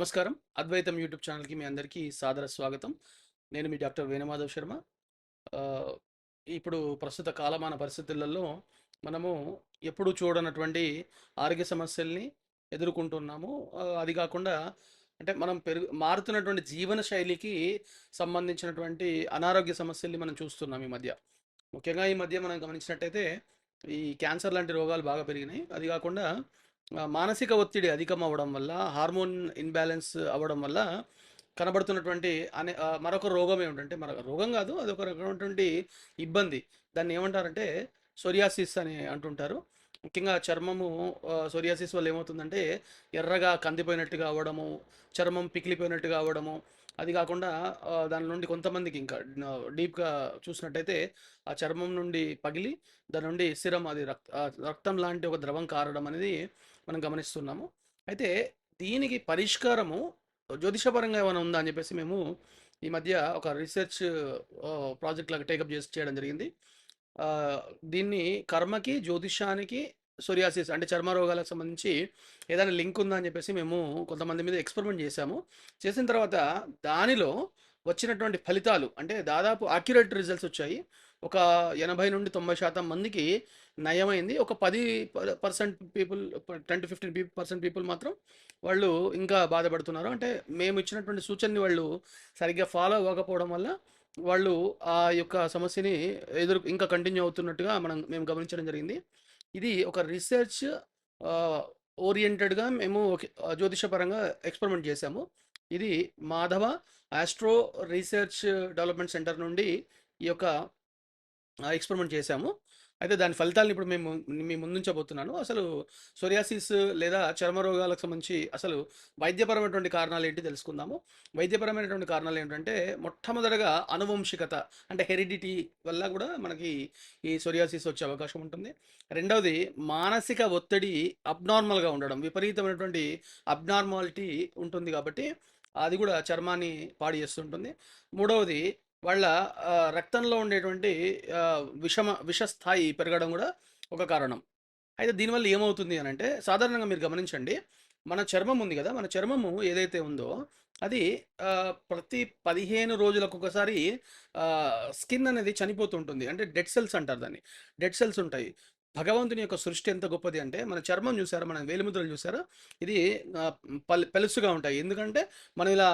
నమస్కారం. అద్వైతం యూట్యూబ్ ఛానల్కి మీ అందరికీ సాదర స్వాగతం. నేను మీ డాక్టర్ వేణుమాధవ్ శర్మ. ఇప్పుడు ప్రస్తుత కాలమాన పరిస్థితులలో మనము ఎప్పుడూ చూడనటువంటి ఆరోగ్య సమస్యల్ని ఎదుర్కొంటున్నాము. అది కాకుండా అంటే మనం పెరుగు మారుతున్నటువంటి జీవన శైలికి సంబంధించినటువంటి అనారోగ్య సమస్యల్ని మనం చూస్తున్నాం ఈ మధ్య. ముఖ్యంగా ఈ మధ్య మనం గమనించినట్టయితే ఈ క్యాన్సర్ లాంటి రోగాలు బాగా పెరిగినాయి. అది కాకుండా మానసిక ఒత్తిడి అధికం అవ్వడం వల్ల హార్మోన్ ఇన్బ్యాలెన్స్ అవ్వడం వల్ల కనబడుతున్నటువంటి అనే మరొక రోగం ఏమిటంటే మరొక రోగం కాదు అది ఒక రకమైనటువంటి ఇబ్బంది. దాన్ని ఏమంటారంటే సొరియాసిస్ అని అంటుంటారు. ముఖ్యంగా చర్మము సొరియాసిస్ వల్ల ఏమవుతుందంటే ఎర్రగా కందిపోయినట్టుగా అవ్వడము చర్మం పికిలిపోయినట్టుగా అవ్వడము. అది కాకుండా దాని నుండి కొంతమందికి ఇంకా డీప్గా చూసినట్టయితే ఆ చర్మం నుండి పగిలి దాని నుండి సిరం అది రక్త రక్తం లాంటి ఒక ద్రవం కారడం అనేది మనం గమనిస్తున్నాము. అయితే దీనికి పరిష్కారము జ్యోతిషపరంగా ఏమైనా ఉందా అని చెప్పేసి మేము ఈ మధ్య ఒక రీసెర్చ్ ప్రాజెక్ట్ లాగా టేకప్ చేసి చేయడం జరిగింది. దీన్ని కర్మకి జ్యోతిషానికి సొరియాసిస్ అంటే చర్మ రోగాలకు సంబంధించి ఏదైనా లింక్ ఉందా అని చెప్పేసి మేము కొంతమంది మీద ఎక్స్పెరిమెంట్ చేశాము. చేసిన తర్వాత దానిలో వచ్చినటువంటి ఫలితాలు అంటే దాదాపు అక్యురేట్ రిజల్ట్స్ వచ్చాయి. ఒక ఎనభై నుండి తొంభై శాతం మందికి నయమైంది. ఒక పది percent people ten to fifteen percent people మాత్రం వాళ్ళు ఇంకా బాధపడుతున్నారు. అంటే మేము ఇచ్చినటువంటి సూచనని వాళ్ళు సరిగ్గా ఫాలో అవ్వకపోవడం వల్ల వాళ్ళు ఆ యొక్క సమస్యని ఎదురు ఇంకా కంటిన్యూ అవుతున్నట్టుగా మనం మేము గమనించడం జరిగింది. ఇది ఒక రీసెర్చ్ ఓరియంటెడ్గా మేము జ్యోతిషపరంగా ఎక్స్పెరిమెంట్ చేశాము. ఇది Madhava astro research development centre నుండి ఈ యొక్క ఎక్స్పెరిమెంట్ చేశాము. అయితే దాని ఫలితాలను ఇప్పుడు మేము మీ ముందుంచబోతున్నాను. అసలు సొరియాసిస్ లేదా చర్మ రోగాలకు సంబంధించి అసలు వైద్యపరమైనటువంటి కారణాలు ఏంటి తెలుసుకుందాము. వైద్యపరమైనటువంటి కారణాలు ఏంటంటే మొట్టమొదటగా అనువంశికత అంటే హెరిడిటీ వల్ల కూడా మనకి ఈ సొరియాసిస్ వచ్చే అవకాశం ఉంటుంది. రెండవది మానసిక ఒత్తిడి అబ్నార్మల్గా ఉండడం. విపరీతమైనటువంటి అబ్నార్మాలిటీ ఉంటుంది కాబట్టి అది కూడా చర్మాన్ని పాడు చేస్తుంటుంది. మూడవది వాళ్ళ రక్తంలో ఉండేటువంటి విషమ విష స్థాయి పెరగడం కూడా ఒక కారణం. అయితే దీనివల్ల ఏమవుతుంది అని అంటే సాధారణంగా మీరు గమనించండి మన చర్మం ఉంది కదా మన చర్మము ఏదైతే ఉందో అది ప్రతి పదిహేను రోజులకు ఒకసారి స్కిన్ అనేది చనిపోతుంటుంది అంటే డెడ్ సెల్స్ అంటారు దాన్ని. డెడ్ సెల్స్ ఉంటాయి. భగవంతుని యొక్క సృష్టి ఎంత గొప్పది అంటే మన చర్మం చూసారా మన వేలిముద్రలు చూసారా? ఇది పల్ పెలుసుగా ఉంటాయి. ఎందుకంటే మనం ఇలా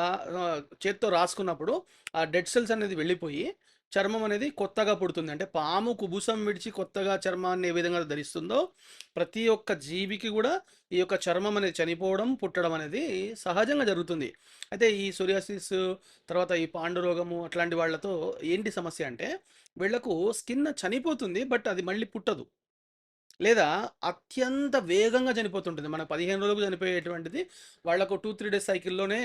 చేత్తో రాసుకున్నప్పుడు ఆ డెడ్ సెల్స్ అనేది వెళ్ళిపోయి చర్మం అనేది కొత్తగా పుడుతుంది. అంటే పాము కుబుసం విడిచి కొత్తగా చర్మాన్ని ఏ విధంగా ధరిస్తుందో ప్రతి ఒక్క జీవికి కూడా ఈ యొక్క చర్మం అనేది చనిపోవడం పుట్టడం అనేది సహజంగా జరుగుతుంది. అయితే ఈ సూర్యాసిస్ తర్వాత ఈ పాండు రోగము అట్లాంటి వాళ్ళతో ఏంటి సమస్య అంటే వీళ్ళకు స్కిన్ చనిపోతుంది బట్ అది మళ్ళీ పుట్టదు. లేదా అత్యంత వేగంగా చనిపోతుంటుంది. మన పదిహేను రోజులకు చనిపోయేటువంటిది వాళ్ళకు టూ త్రీ డేస్ సైకిల్లోనే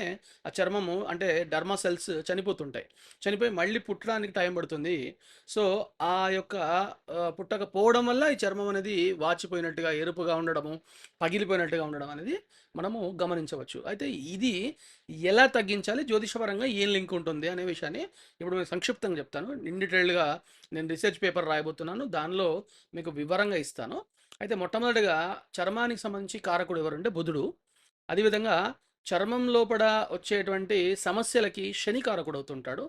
ఆ చర్మము అంటే డర్మా సెల్స్ చనిపోతుంటాయి. చనిపోయి మళ్ళీ పుట్టడానికి టైం పడుతుంది. సో ఆ యొక్క పుట్టకపోవడం వల్ల ఈ చర్మం అనేది వాచిపోయినట్టుగా ఎరుపుగా ఉండడము పగిలిపోయినట్టుగా ఉండడం అనేది మనము గమనించవచ్చు. అయితే ఇది ఎలా తగ్గించాలి? జ్యోతిషపరంగా ఏం లింక్ ఉంటుంది అనే విషయాన్ని ఇప్పుడు నేను సంక్షిప్తంగా చెప్తాను. ఇన్ డీటెయిల్డ్గా నేను రీసెర్చ్ పేపర్ రాయబోతున్నాను. దానిలో మీకు వివరంగా ఇస్తాను. అయితే మొట్టమొదటిగా చర్మానికి సంబంధించి కారకుడు ఎవరంటే బుధుడు. అదేవిధంగా చర్మం లోపల వచ్చేటువంటి సమస్యలకి శని కారకుడు అవుతుంటాడు.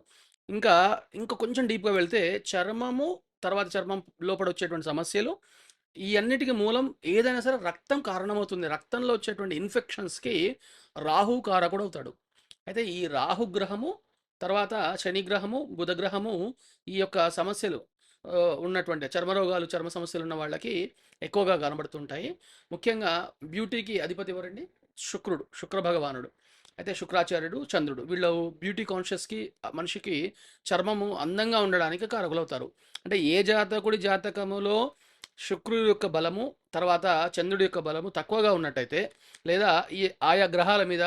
ఇంకా ఇంకా కొంచెం డీప్గా వెళ్తే చర్మము తర్వాత చర్మం లోపల వచ్చేటువంటి సమస్యలు ఈ అన్నిటికీ మూలం ఏదైనా సరే రక్తం కారణమవుతుంది. రక్తంలో వచ్చేటువంటి ఇన్ఫెక్షన్స్కి రాహు కారకుడు అవుతాడు అయితే ఈ రాహు గ్రహము తర్వాత శనిగ్రహము బుధగ్రహము ఈ యొక్క సమస్యలు ఉన్నటువంటి చర్మరోగాలు చర్మ సమస్యలు ఉన్న వాళ్ళకి ఎక్కువగా కనబడుతుంటాయి. ముఖ్యంగా బ్యూటీకి అధిపతి ఎవరండి? శుక్రుడు శుక్ర భగవానుడు. అయితే శుక్రాచార్యుడు చంద్రుడు. వీళ్ళు బ్యూటీ కాన్షియస్కి మనిషికి చర్మము అందంగా ఉండడానికి కారకులవుతారు. అంటే ఏ జాతకుడి జాతకములో శుక్రుడి యొక్క బలము తర్వాత చంద్రుడి యొక్క బలము తక్కువగా ఉన్నట్టయితే లేదా ఈ ఆయా గ్రహాల మీద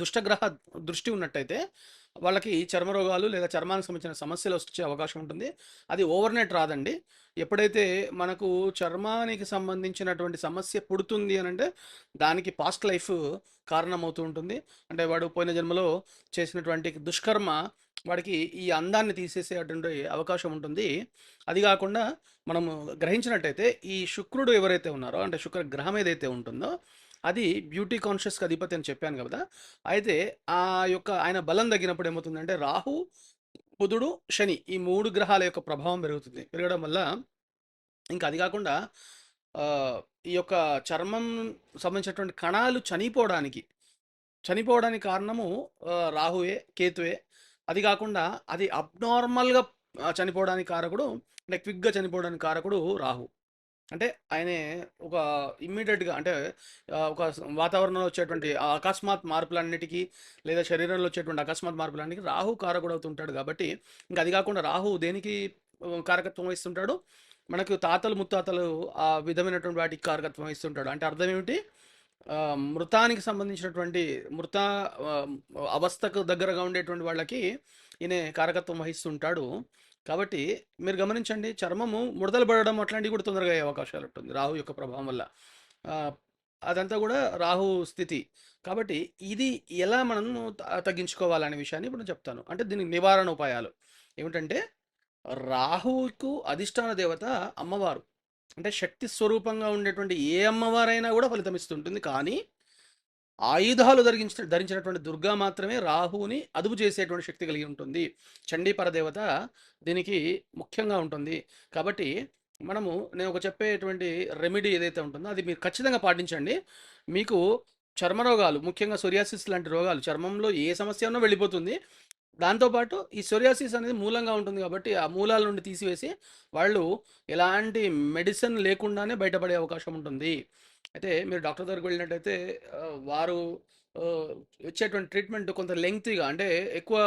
దుష్టగ్రహ దృష్టి ఉన్నట్టయితే వాళ్ళకి చర్మ రోగాలు లేదా చర్మానికి సంబంధించిన సమస్యలు వచ్చే అవకాశం ఉంటుంది. అది ఓవర్ నైట్ రాదండి. ఎప్పుడైతే మనకు చర్మానికి సంబంధించినటువంటి సమస్య పుడుతుంది అని అంటే దానికి పాస్ట్ లైఫ్ కారణమవుతూ ఉంటుంది. అంటే వాడు పోయిన జన్మలో చేసినటువంటి దుష్కర్మ వాడికి ఈ అందాన్ని తీసేసేటువంటి అవకాశం ఉంటుంది అది కాకుండా మనము గ్రహించినట్టయితే ఈ శుక్రుడు ఎవరైతే ఉన్నారో అంటే శుక్ర గ్రహం ఏదైతే ఉంటుందో అది బ్యూటీ కాన్షియస్‌కి అధిపతి అని చెప్పాను కదా! అయితే ఆ యొక్క ఆయన బలం తగ్గినప్పుడు ఏమవుతుందంటే రాహు, బుధుడు, శని ఈ మూడు గ్రహాల యొక్క ప్రభావం పెరుగుతుంది. పెరగడం వల్ల ఇంకా అది కాకుండా ఈ యొక్క చర్మం సంబంధించినటువంటి కణాలు చనిపోవడానికి, చనిపోవడానికి కారణము రాహువే, కేతువే. అది కాకుండా అది అబ్నార్మల్‌గా చనిపోవడానికి కారకుడు అంటే క్విక్‌గా చనిపోవడానికి కారకుడు రాహు. అంటే ఆయనే ఒక ఇమ్మీడియట్గా అంటే ఒక వాతావరణంలో వచ్చేటువంటి అకస్మాత్ మార్పులన్నిటికీ లేదా శరీరంలో వచ్చేటువంటి అకస్మాత్ మార్పులన్నిటికీ రాహు కారకుడు అవుతుంటాడు కాబట్టి, ఇంకా అది కాకుండా రాహు దేనికి కారకత్వం వహిస్తుంటాడు? మనకు తాతలు, ముత్తాతలు ఆ విధమైనటువంటి వాటికి కారకత్వం వహిస్తుంటాడు. అంటే అర్థం ఏమిటి? మృతానికి సంబంధించినటువంటి మృత అవస్థకు దగ్గరగా ఉండేటువంటి వాళ్ళకి ఈయన కారకత్వం వహిస్తుంటాడు. కాబట్టి మీరు గమనించండి చర్మము ముడతలు పడడం అట్లాంటివి కూడా తొందరగా అయ్యే అవకాశాలు ఉంటుంది. రాహు యొక్క ప్రభావం వల్ల. అదంతా కూడా రాహు స్థితి. కాబట్టి ఇది ఎలా మనము తగ్గించుకోవాలనే విషయాన్ని ఇప్పుడు చెప్తాను. అంటే దీనికి నివారణ ఉపాయాలు. ఏమిటంటే రాహుకు అధిష్టాన దేవత అమ్మవారు. అంటే శక్తి స్వరూపంగా ఉండేటువంటి ఏ అమ్మవారైనా కూడా ఫలితం ఇస్తుంటుంది. కానీ ఆయుధాలు ధరించిన ధరించినటువంటి దుర్గా మాత్రమే రాహువుని అదుపు చేసేటువంటి శక్తి కలిగి ఉంటుంది. చండీ పరదేవత దీనికి ముఖ్యంగా ఉంటుంది. కాబట్టి మనము నేను ఒక చెప్పేటువంటి రెమెడీ ఏదైతే ఉంటుందో అది మీరు ఖచ్చితంగా పాటించండి. మీకు చర్మ రోగాలు ముఖ్యంగా సోరియాసిస్ లాంటి రోగాలు చర్మంలో ఏ సమస్య ఉన్నా వెళ్ళిపోతుంది. దాంతో పాటు ఈ సోరియాసిస్ అనేది మూలంగా ఉంటుంది కాబట్టి ఆ మూలాల నుండి తీసివేసి వాళ్ళు ఎలాంటి మెడిసిన్ లేకుండానే బయటపడే అవకాశం ఉంటుంది. అయితే మీరు డాక్టర్ దగ్గరికి వెళ్ళినట్టయితే వారు వచ్చేటువంటి ఇచ్చేటువంటి ట్రీట్మెంట్ కొంత లెంగ్తీగా అంటే ఎక్కువ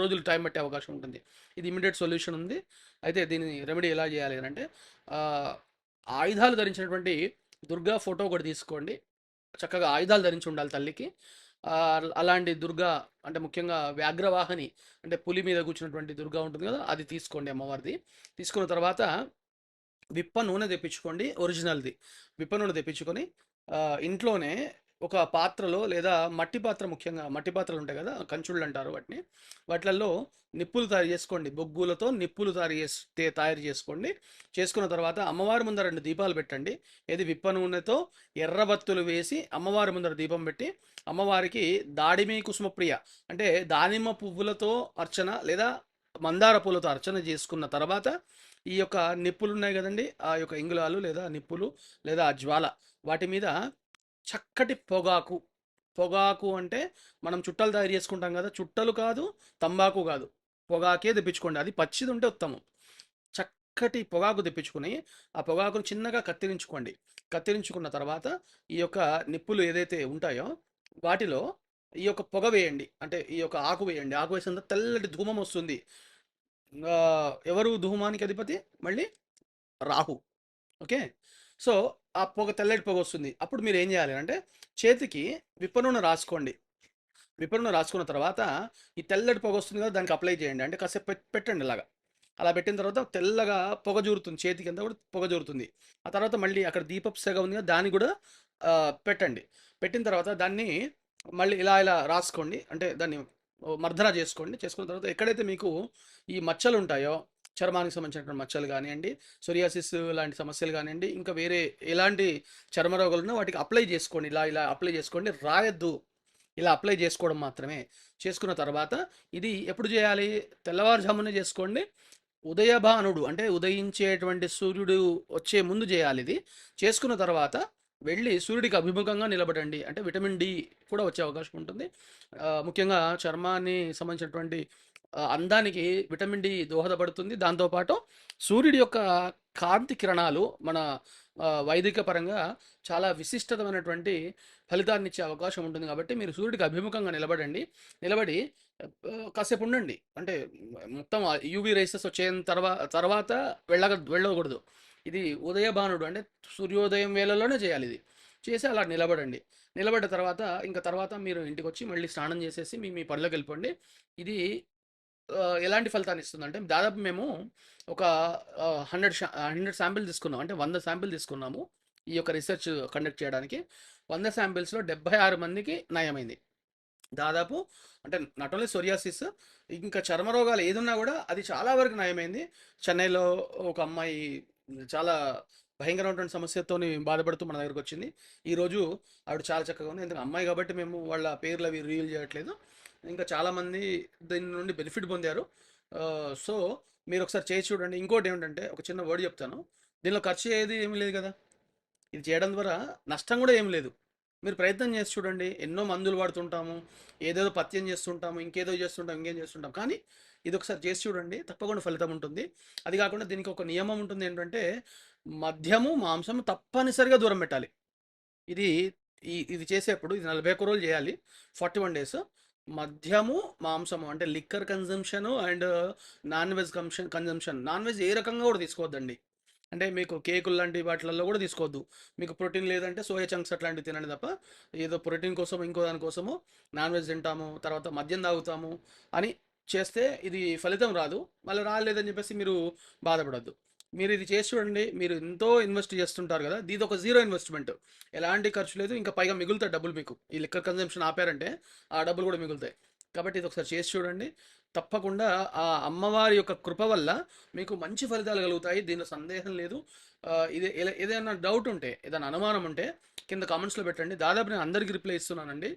రోజులు టైం పట్టే అవకాశం ఉంటుంది. ఇది ఇమీడియట్ సొల్యూషన్ ఉంది. అయితే దీని రెమెడీ ఎలా చేయాలి అని అంటే ఆయుధాలు ధరించినటువంటి దుర్గా ఫోటో ఒకటి తీసుకోండి. చక్కగా ఆయుధాలు ధరించి ఉండాలి తల్లికి. అలాంటి దుర్గా అంటే ముఖ్యంగా వ్యాఘ్రవాహని అంటే పులి మీద కూర్చున్నటువంటి దుర్గా ఉంటుంది కదా! అది తీసుకోండి అమ్మవారిది. తీసుకున్న తర్వాత విప్ప నూనె తెప్పించుకోండి ఒరిజినల్‌ది. విప్ప నూనె తెప్పించుకొని ఇంట్లోనే ఒక పాత్రలో లేదా మట్టి పాత్ర ముఖ్యంగా మట్టి పాత్రలు ఉంటాయి కదా! కంచుళ్ళు అంటారు వాటిని. వాటిలలో నిప్పులు తయారు చేసుకోండి. బొగ్గులతో నిప్పులు తయారు చేస్తే తయారు చేసుకోండి. చేసుకున్న తర్వాత అమ్మవారి ముందర రెండు దీపాలు పెట్టండి. ఏది విప్ప నూనెతో ఎర్రబత్తులు వేసి అమ్మవారి ముందర దీపం పెట్టి అమ్మవారికి దాడిమి కుసుమప్రియ అంటే దానిమ్మ పువ్వులతో అర్చన లేదా మందార పూలతో అర్చన చేసుకున్న తర్వాత ఈ యొక్క నిప్పులు ఉన్నాయి కదండి ఆ యొక్క ఇంగులాలు లేదా నిప్పులు లేదా ఆ జ్వాల వాటి మీద చక్కటి పొగాకు, పొగాకు అంటే మనం చుట్టాలు తయారు చేసుకుంటాం కదా చుట్టలు కాదు, తంబాకు కాదు. పొగాకే తెప్పించుకోండి. అది పచ్చిదుంటే ఉత్తమం. చక్కటి పొగాకు తెప్పించుకుని ఆ పొగాకును చిన్నగా కత్తిరించుకోండి. కత్తిరించుకున్న తర్వాత ఈ యొక్క నిప్పులు ఏదైతే ఉంటాయో వాటిలో ఈ యొక్క పొగ వేయండి. అంటే ఈ యొక్క ఆకు వేయండి. ఆకు వేసిన తెల్లటి ధూమం వస్తుంది. ఎవరు ధూమానికి అధిపతి? మళ్ళీ రాహు. ఓకే. సో, ఆ పొగ తెల్లటి పొగ వస్తుంది అప్పుడు మీరు ఏం చేయాలి అంటే చేతికి విప్పనూనె రాసుకోండి. విప్పనూనె రాసుకున్న తర్వాత ఈ తెల్లటి పొగ వస్తుంది కదా! దానికి అప్లై చేయండి. అంటే కాసేపు పెట్టండి ఇలాగా. అలా పెట్టిన తర్వాత తెల్లగా పొగ జూరుతుంది. చేతికంతా కూడా పొగ జూరుతుంది. ఆ తర్వాత మళ్ళీ అక్కడ దీపపు సెగ ఉంది కదా! దాన్ని కూడా పెట్టండి. పెట్టిన తర్వాత దాన్ని మళ్ళీ ఇలా ఇలా రాసుకోండి. అంటే దాన్ని మర్దన చేసుకోండి. చేసుకున్న తర్వాత ఎక్కడైతే మీకు ఈ మచ్చలు ఉంటాయో చర్మానికి సంబంధించినటువంటి మచ్చలు కానివ్వండి సోరియాసిస్ లాంటి సమస్యలు కానివ్వండి ఇంకా వేరే ఎలాంటి చర్మ రోగాలున్నా వాటికి అప్లై చేసుకోండి. ఇలా ఇలా అప్లై చేసుకోండి. రాయద్దు ఇలా అప్లై చేసుకోవడం మాత్రమే. చేసుకున్న తర్వాత ఇది ఎప్పుడు చేయాలి తెల్లవారుజామునే చేసుకోండి ఉదయభానుడు అంటే ఉదయించేటువంటి సూర్యుడు వచ్చే ముందు చేయాలి ఇది చేసుకున్న తర్వాత వెళ్ళి సూర్యుడికి అభిముఖంగా నిలబడండి. అంటే విటమిన్ డి కూడా వచ్చే అవకాశం ఉంటుంది. ముఖ్యంగా చర్మాన్ని సంబంధించినటువంటి అందానికి విటమిన్ డి దోహదపడుతుంది. దాంతోపాటు సూర్యుడి యొక్క కాంతి కిరణాలు మన వైదిక పరంగా చాలా విశిష్టతమైనటువంటి ఫలితాన్నిచ్చే అవకాశం ఉంటుంది కాబట్టి మీరు సూర్యుడికి అభిముఖంగా నిలబడండి. నిలబడి కాసేపు ఉండండి. అంటే మొత్తం యూవీ రేసెస్ వచ్చేంత తర్వా తర్వాత వెళ్ళగ వెళ్ళకూడదు. ఇది ఉదయభానుడు అంటే సూర్యోదయం వేళలోనే చేయాలి ఇది చేసి అలా నిలబడండి. నిలబడ్డ తర్వాత ఇంక తర్వాత మీరు ఇంటికొచ్చి మళ్ళీ స్నానం చేసేసి మీ మీ పనులకెళ్ళిపోండి. ఇది ఎలాంటి ఫలితాన్ని ఇస్తుందంటే దాదాపు మేము ఒక హండ్రెడ్ హండ్రెడ్ శాంపిల్ తీసుకున్నాం. అంటే వంద శాంపిల్ తీసుకున్నాము. ఈ యొక్క రీసెర్చ్ కండక్ట్ చేయడానికి. వంద శాంపిల్స్‌లో 76 మందికి నయమైంది. దాదాపు అంటే నాట్ ఓన్లీ సోరియాసిస్ ఇంకా చర్మ రోగాలు ఏదున్నా కూడా అది చాలా వరకు నయమైంది. చెన్నైలో ఒక అమ్మాయి చాలా భయంకరమైనటువంటి సమస్యతో బాధపడుతూ మన దగ్గరకు వచ్చింది ఈరోజు ఆవిడ చాలా చక్కగా ఉంది ఎందుకంటే అమ్మాయి కాబట్టి మేము వాళ్ళ పేర్లు అవి రివీల్ చేయట్లేదు ఇంకా చాలామంది దీని నుండి బెనిఫిట్ పొందారు. సో మీరు ఒకసారి చేసి చూడండి. ఇంకోటి ఏమిటంటే ఒక చిన్న వర్డ్ చెప్తాను. దీనిలో ఖర్చు ఏది ఏమి లేదు కదా. ఇది చేయడం ద్వారా నష్టం కూడా ఏం లేదు. మీరు ప్రయత్నం చేసి చూడండి. ఎన్నో మందులు వాడుతుంటాము. ఏదేదో పత్యం చేస్తుంటాము. ఇంకేదో చేస్తుంటాం ఇంకేం చేస్తుంటాం కానీ ఇది ఒకసారి చేసి చూడండి. తప్పకుండా ఫలితం ఉంటుంది. అది కాకుండా దీనికి ఒక నియమం ఉంటుంది ఏంటంటే మద్యము మాంసము తప్పనిసరిగా దూరం పెట్టాలి. ఇది ఈ ఇది చేసేప్పుడు ఇది నలభై ఒక్క రోజులు చేయాలి. Forty one days. మద్యము మాంసము అంటే liquor consumption and non veg consumption. Consumption non veg ఏ రకంగా కూడా తీసుకోవద్దండి. అంటే మీకు కేకులు లాంటి వాటిలలో కూడా తీసుకోవద్దు. మీకు ప్రోటీన్ లేదంటే సోయా చంక్స్ అట్లాంటివి తినండి తప్ప ఏదో ప్రోటీన్ కోసం ఇంకో దానికోసము నాన్ వెజ్ తింటాము తర్వాత మద్యం తాగుతాము అని చేస్తే ఇది ఫలితం రాదు. మళ్ళీ రాలేదని చెప్పేసి మీరు బాధపడద్దు. మీరు ఇది చేసి చూడండి మీరు ఎంతో ఇన్వెస్ట్ చేస్తుంటారు కదా ఇది ఒక జీరో ఇన్వెస్ట్మెంట్. ఎలాంటి ఖర్చు లేదు ఇంకా పైగా మిగులుతాయి డబ్బులు మీకు. ఈ లిక్కర్ కన్జంప్షన్ ఆపారంటే ఆ డబ్బులు కూడా మిగులుతాయి. కాబట్టి ఇది ఒకసారి చేసి చూడండి. తప్పకుండా ఆ అమ్మవారి యొక్క కృప వల్ల మీకు మంచి ఫలితాలు కలుగుతాయి. దీనిలో సందేహం లేదు. ఇది ఏదైనా డౌట్ ఉంటే ఏదైనా అనుమానం ఉంటే కింద కామెంట్స్లో పెట్టండి. దాదాపు నేను అందరికీ రిప్లై ఇస్తున్నానండి.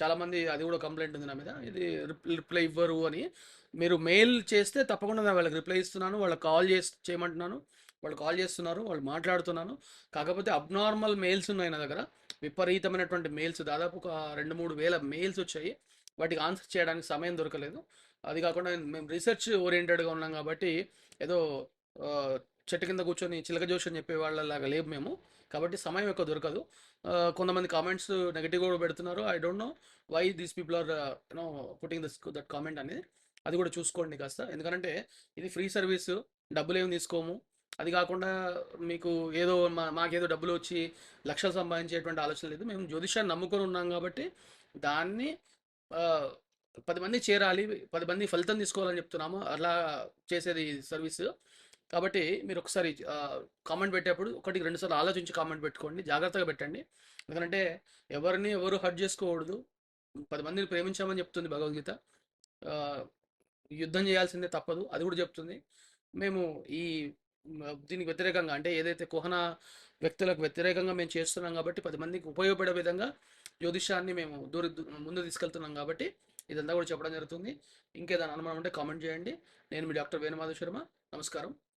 చాలామంది అది కూడా కంప్లైంట్ ఉంది నా మీద. ఇది రిప్లై ఇవ్వరు అని మీరు మెయిల్ చేస్తే తప్పకుండా నేను వాళ్ళకి రిప్లై ఇస్తున్నాను వాళ్ళకి కాల్ చేసి చేయమంటున్నాను వాళ్ళు కాల్ చేస్తున్నారు వాళ్ళు మాట్లాడుతున్నాను. కాకపోతే అబ్నార్మల్ మెయిల్స్ ఉన్నాయి నా దగ్గర. విపరీతమైనటువంటి మెయిల్స్ దాదాపు ఒక రెండు మూడు వేల మెయిల్స్ వచ్చాయి. వాటికి ఆన్సర్ చేయడానికి సమయం దొరకలేదు. అది కాకుండా మేము రీసెర్చ్ ఓరియంటెడ్గా ఉన్నాం కాబట్టి ఏదో చెట్టు కింద కూర్చొని చిలక జోష్ అని చెప్పే వాళ్ళలాగా లేవు మేము. కాబట్టి సమయం ఎక్కువ దొరకదు. కొంతమంది కామెంట్స్ నెగిటివ్ కూడా పెడుతున్నారు. I don't know why these people are no putting this that comment అనేది. అది కూడా చూసుకోండి కాస్త. ఎందుకంటే ఇది ఫ్రీ సర్వీస్ డబ్బులు ఏమి తీసుకోము. అది కాకుండా మీకు ఏదో మా మాకేదో డబ్బులు వచ్చి లక్షలు సంపాదించేటువంటి ఆలోచన లేదు. మేము జ్యోతిషాన్ని నమ్ముకొని ఉన్నాం కాబట్టి దాన్ని పది మంది చేరాలి పది మంది ఫలితం తీసుకోవాలని చెప్తున్నాము. అలా చేసేది సర్వీస్. కాబట్టి మీరు ఒకసారి కామెంట్ పెట్టేప్పుడు ఒకటి రెండుసార్లు ఆలోచించి కామెంట్ పెట్టుకోండి. జాగ్రత్తగా పెట్టండి. ఎందుకంటే ఎవరిని ఎవరు హర్ట్ చేసుకోకూడదు. పది మందిని ప్రేమించామని చెప్తుంది భగవద్గీత. యుద్ధం చేయాల్సిందే తప్పదు. అది కూడా చెప్తుంది. మేము ఈ దీనికి వ్యతిరేకంగా అంటే ఏదైతే కుహన వ్యక్తులకు వ్యతిరేకంగా మేము చేస్తున్నాం కాబట్టి పది మందికి ఉపయోగపడే విధంగా జ్యోతిషాన్ని మేము దూర ముందు తీసుకెళ్తున్నాం కాబట్టి ఇదంతా కూడా చెప్పడం జరుగుతుంది. ఇంకేదైనా అనుమానం ఉంటే కామెంట్ చేయండి. నేను మీ డాక్టర్ వేణుమాధవ్ శర్మ. నమస్కారం.